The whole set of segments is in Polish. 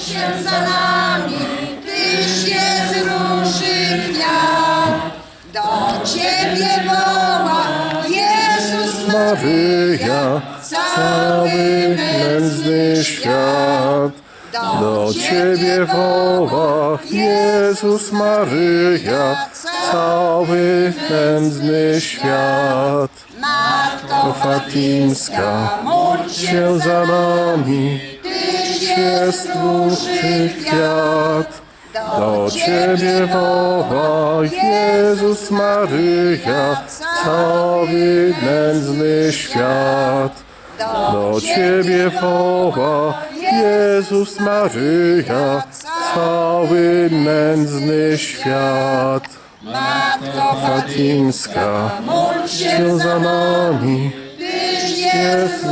się za nami, Tyś jest róży kwiat. Do Ciebie woła Jezus Maryja, cały nędzny świat. Do Ciebie woła Jezus Maryja, cały nędzny świat. Matko Fatimska, módl się za nami, Jest róży kwiat. Do Ciebie woła Jezus Maryja, cały nędzny świat. Do Ciebie woła Jezus Maryja, cały nędzny świat. Matko Fatimska, módl się się za nami, Tyś jest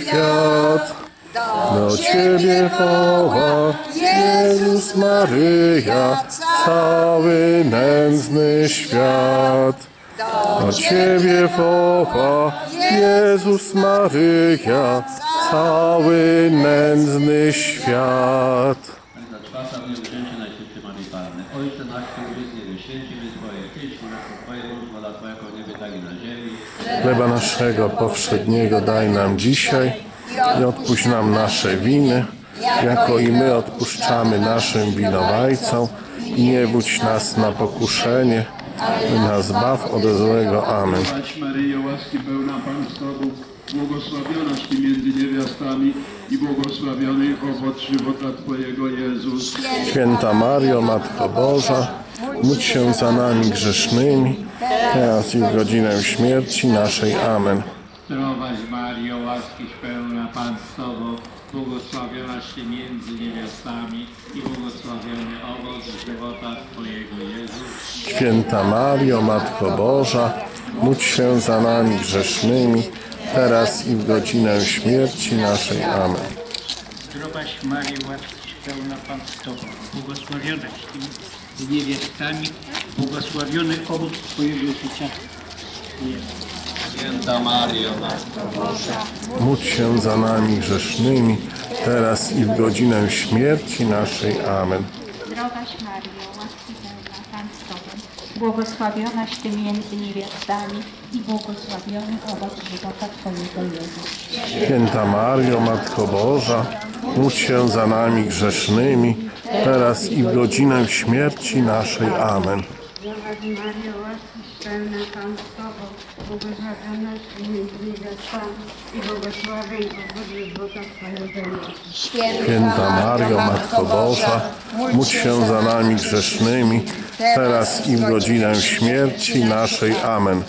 kwiat. Do Ciebie woła Jezus Maryja, cały nędzny świat. Do Ciebie woła Jezus Maryja, cały nędzny świat. Chleba naszego powszedniego daj nam dzisiaj i odpuść nam nasze winy, jako i my odpuszczamy naszym winowajcom. I nie budź nas na pokuszenie, nas zbaw od złego. Amen. Maryjo, łaski pełna Pan z Tobą, błogosławionaś Ty między niewiastami i błogosławiony owoc żywota Twojego Jezus. Święta Mario, Matko Boża, módl się za nami grzesznymi, teraz i w godzinę śmierci naszej. Amen. Zdrowaś Mario, łaskiś pełna Pan z Tobą, błogosławionaś Ty między niewiastami i błogosławiony owoc żywota Twojego Jezus. Święta Mario, Matko Boża, módl się za nami grzesznymi, teraz i w godzinę śmierci naszej. Amen. Zdrowaś Maryjo, łaskiś pełna Pan z Tobą, błogosławionaś Ty między niewiastami, błogosławiony owoc Twojego życia. Jezus. Święta Mario, Matko Módl się za nami grzesznymi, teraz i w godzinę śmierci naszej. Amen. Zdrowaś Maryjo, łaski pełna Pan z Tobą, błogosławionaś Ty między niewiastami i błogosławiony owoc żywota Twojego Jezus. Święta Mario, Matko Boża, módl się za nami grzesznymi, teraz i w godzinę śmierci naszej. Amen. Zdrowaś Mario, łaski pełna Pan z Tobą, błogosławionaś między niewiastami i błogosławień żywota Twojego. Święta Mario, Matko Boża, módl się za nami grzesznymi, teraz i w godzinę śmierci naszej. Amen.